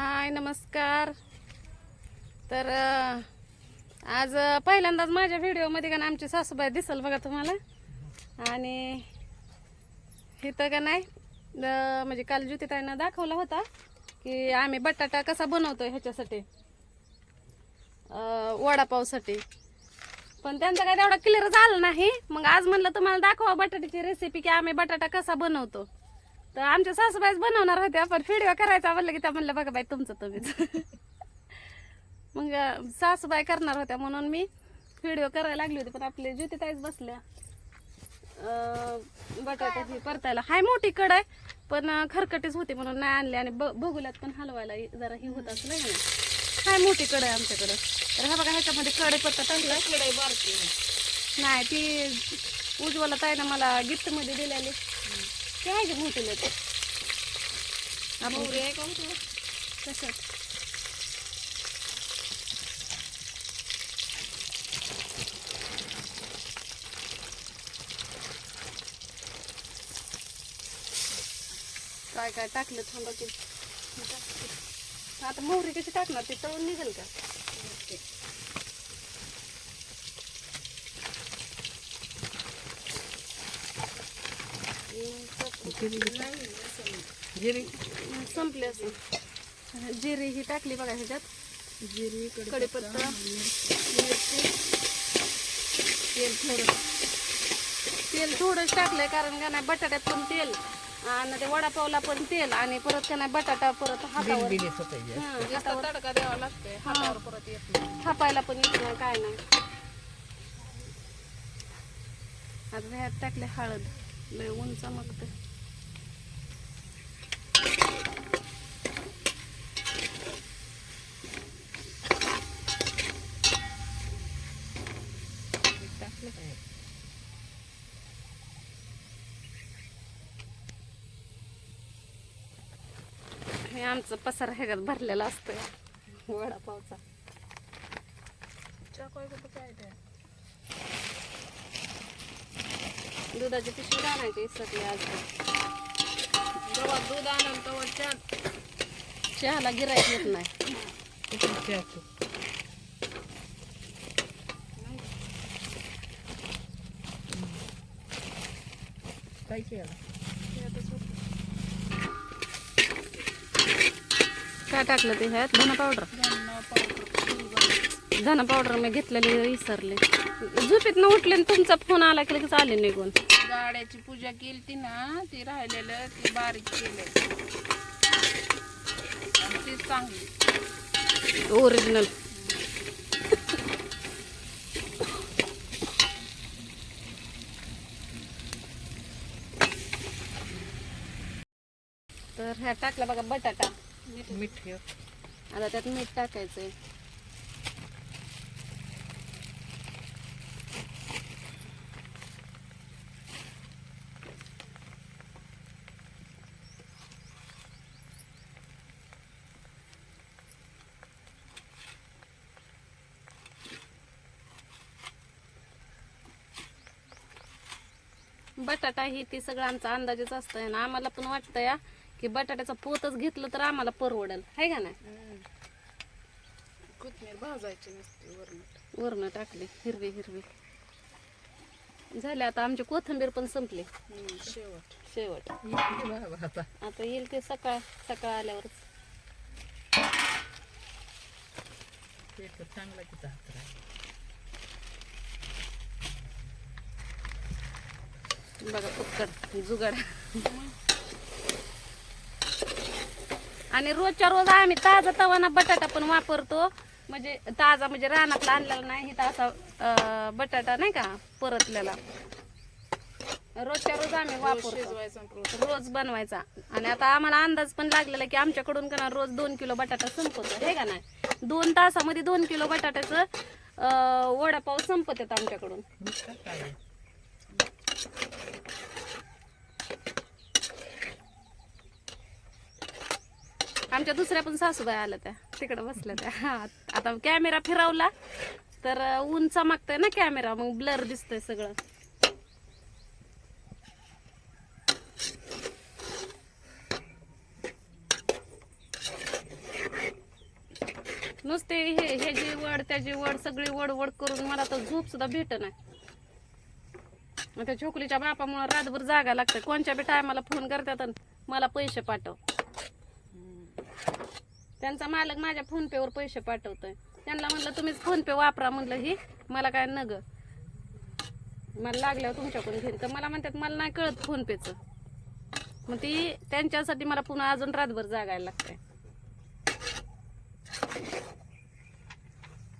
हाय नमस्कार. तर आज पहिल्यांदाच माझ्या व्हिडिओमध्ये का ना आमची सासूबाई दिसल बघा तुम्हाला. आणि इथं का नाही म्हणजे काल ज्योतिताईनं दाखवला होता की आम्ही बटाटा कसा बनवतो ह्याच्यासाठी वडापावसाठी. पण त्यांचा काय तेवढा क्लिअर झाला नाही. मग आज म्हणलं तुम्हाला दाखवा बटाट्याची रेसिपी की आम्ही बटाटा कसा बनवतो. तर आमच्या सासूबाईच बनवणार होत्या पण व्हिडिओ करायचा म्हणलं की त्या म्हणलं बघा बाई तुमचं तुम्हीच. मग सासूबाई करणार होत्या म्हणून मी व्हिडिओ करायला लागली होती पण आपले ज्योतिताईच बसल्या. बटाट्याची परतायला. हाय मोठी कड आहे पण खरकटीच होती म्हणून नाही आणली आणि बघुल्यात पण हलवायला जरा ही होत असं नाही हाय मोठी कड आहे आमच्याकडं. तर हा बघा ह्याच्यामध्ये कढीपत्ता टाकला. नाही ती उज्ज्वला ताईनं मला गिफ्टमध्ये दिलेली. ते आहे की मोठी लोक आपण कशात? काय काय टाकलं थांबा की. आता मोहरी कशी टाकणार ते तळून निघेल का? जिरी संपले असं जिरी ही टाकली बघा ह्याच्यात. जिरी कढीपत्ता मिरची तेल थोडं. तेल थोडंच टाकलंय कारण का नाही बटाट्यात पण तेल आणि ते वडापावला पण तेल आणि परत का नाही बटाटा परत हातावर. हं, हातावर तडका द्यावा लागतोय हातावर परत येत नाही. थापायला पण येत नाही काय नाही. आता ह्यात टाकले हळद लय ऊन चमकते टाकलं काय हे आमचं पसार ह्याच्यात भरलेला असतं वडापावचा. दुधाची पिशवी आणायची इसरली आज. जेव्हा दूध आणून तेव्हा चहा. चहाला गिरायक येत नाही. काय केलं काय टाकलं ते ह्यात? धना पावडर. धना पावडर मी घेतलेली विसरले. झोपेत न उठले तुमचा फोन आला की लगेच आले निघून. गाड्याची पूजा केली ती ना ती राहिलेलं ती बारीक केलं ती चांगली. ओरिजिनल तर ह्या टाकला बघा बटाटा. मीठ. आता त्यात मीठ टाकायचंय. बटाटा ही ती सगळं आमचा अंदाजच असतंय ना. आम्हाला पण वाटतं या की बटाट्याचा पोतच घेतलं तर आम्हाला परवडेल. आहे का नाही? कोथमीर भाजायची नसते वरण वरण टाकले हिरवी हिरवी. झाले आता आमची कोथिंबीर पण संपली. शेवट. शेवट. आता येईल ते सकाळ सकाळ आल्यावरच. चांगला किती. बघा कुक्कड जुगाड. आणि रोजच्या रोज आम्ही ताजा तवाना बटाटा पण वापरतो. म्हणजे ताजा म्हणजे रानातला आणलेला नाही असा अं, बटाटा नाही का परतलेला. रोजच्या रोज आम्ही वापरतो. रोज. बनवायचा. आणि आता आम्हाला अंदाज पण लागलेला की आमच्याकडून का ना रोज दोन किलो बटाटा संपतो हे का नाही? दोन तासामध्ये दोन किलो बटाट्याचं वडापाव संपत येत आमच्याकडून. आमच्या दुसऱ्या पण सासूबाई आल्या त्या. तिकडे बसल्या त्या. हा आता कॅमेरा फिरवला तर ऊन चमकतंय ना कॅमेरा. मग ब्लर दिसतंय सगळं. नुसते हे ह्याची वड त्याची वड सगळी वड वड करून मला तर झोप सुद्धा भेट नाही त्या छोकलीच्या बापामुळे रातभर जागा लागते. कोणच्या बी टायमाला फोन करतात मला पैसे पाठव. त्यांचा मालक माझ्या फोन पेवर पैसे पाठवतोय. त्यांना म्हणलं तुम्हीच फोन पे वापरा म्हणलं ही. मला काय नग. मला लागल्यावर तुमच्याकडून घेईन. तर मला म्हणतात मला नाही कळत फोन पेचं मग ती त्यांच्यासाठी मला पुन्हा अजून रातभर जागायला लागतंय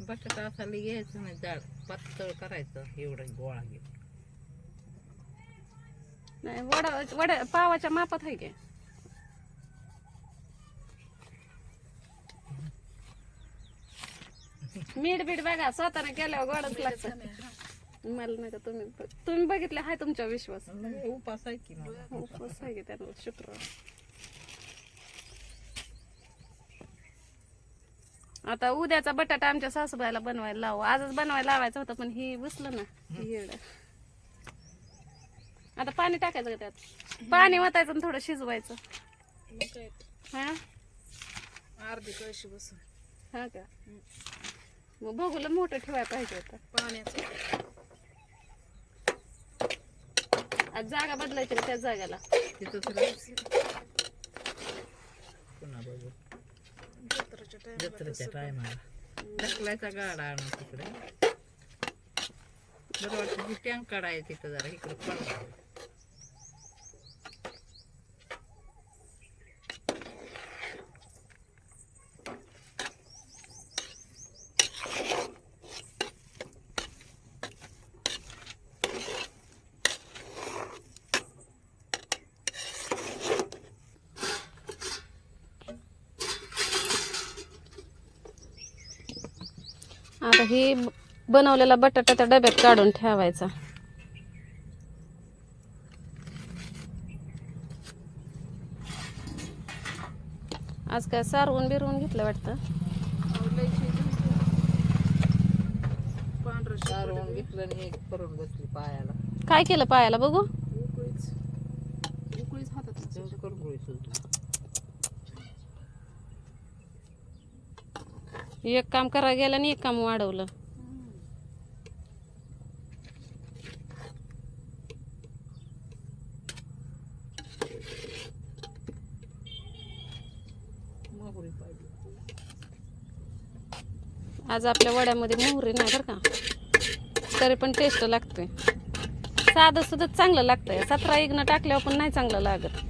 बटाटा असा घ्यायचं नाही जाड पातळ करायचं एवढं गोळा घेऊन. नाही वडा वड्या पावाच्या मापात आहे की? मीठ बीठ बघा स्वतःने केल्यावर गोडच लागतं. मला नाही का तुम्ही तुम्ही बघितले हाय तुमचा विश्वास. उपास आहे की मला उपवास आहे की त्यांना शुक्रवार. आता उद्याचा बटाटा आमच्या सासूबाईला बनवायला लावू. आजच बनवायला लावायचं होतं पण ही बसलं ना येडं. आता पाणी टाकायचं का त्यात? पाणी वतायचं आणि थोडं शिजवायचं. हा? अर्धी कळशी बसून. हा का? मग बघूला मोठं ठेवायला पाहिजे होतं. पाण्याचं. आज जागा बदलायची त्या जागाला. जत्राच्या टायमाला ढकलायचा गाडा आणून तिकडे. बरं वाटतं ती टँक काढायचं तिथं जरा इकडे पडला आता ही बनवलेला बटाटा त्या डब्यात काढून ठेवायचा. आज काय सारवून बिरवून घेतलं वाटतं? सारवून घेतलं आणि एक करून बसली पायाला. काय केलं पायाला बघू? उकळीच. उकळीच हातात. नसायची. करून गोळी सुजली एक काम करायला गेलं आणि एक काम वाढवलं. आज आपल्या वड्यामध्ये मोहरी नाही बरं का? तरी पण टेस्ट लागते साधं सुद्धा चांगलं लागतंय. सतरा इग्न टाकल्यावर पण नाही चांगलं लागत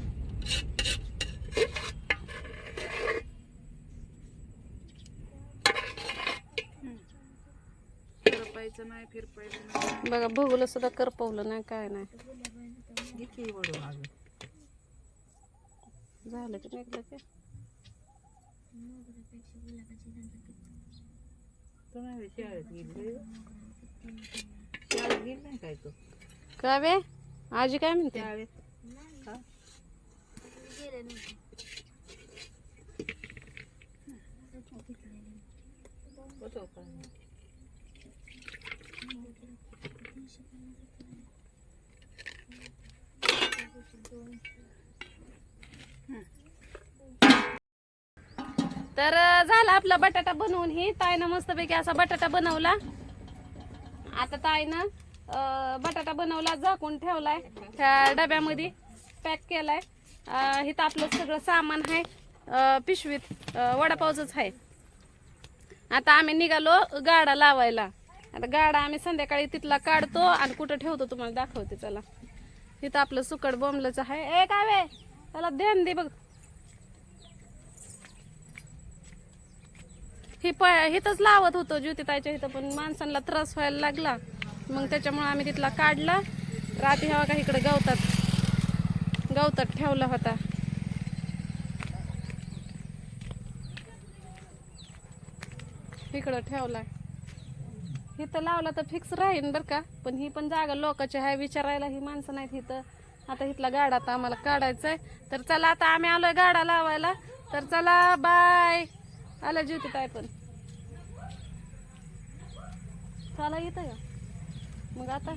फिरपायचं नाही फिरपायचं नाही बघा बघूला सुद्धा करपवलं नाही काय नाही. किती वडून अजून झालं की निघलं की तू? नाही शाळेत गेली? शाळेत गेली नाही काय तू? काय बे? आजी काय म्हणते? शाळेत का कसं काय तर झाला आपला बटाटा बनवून ही ताईनं मस्तपैकी असा बटाटा बनवला. आता ताईनं अं, बटाटा बनवला झाकून ठेवलाय. त्या डब्यामध्ये पॅक केलाय. अं, इथं आपलं सगळं सामान आहे. अं, पिशवीत वडापावच आहे. आता आम्ही निघालो गाडा लावायला. आता गाडा आम्ही संध्याकाळी तिथला काढतो आणि कुठं ठेवतो तुम्हाला दाखवते चला. इथं आपलं सुकट बोंबलच आहे. ए कावे त्याला ध्यान दे बघ. ही प हिथंच लावत होतो ज्योतिताईच्या इथं पण माणसांना त्रास व्हायला लागला. मग त्याच्यामुळे आम्ही तिथला काढला. रात्री हवा का इकडे गवतात. गवतात ठेवला होता. इकडं ठेवला. इथं लावला तर फिक्स राहीन बरं का. पण ही पण जागा लोकांची आहे विचारायला ही माणसं नाहीत इथं. आता इथला गाडा आता आम्हाला काढायचा आहे तर चला आता आम्ही आलोय गाडा लावायला. तर चला बाय आलं ज्योती ताई पण. चला येतं का मग आता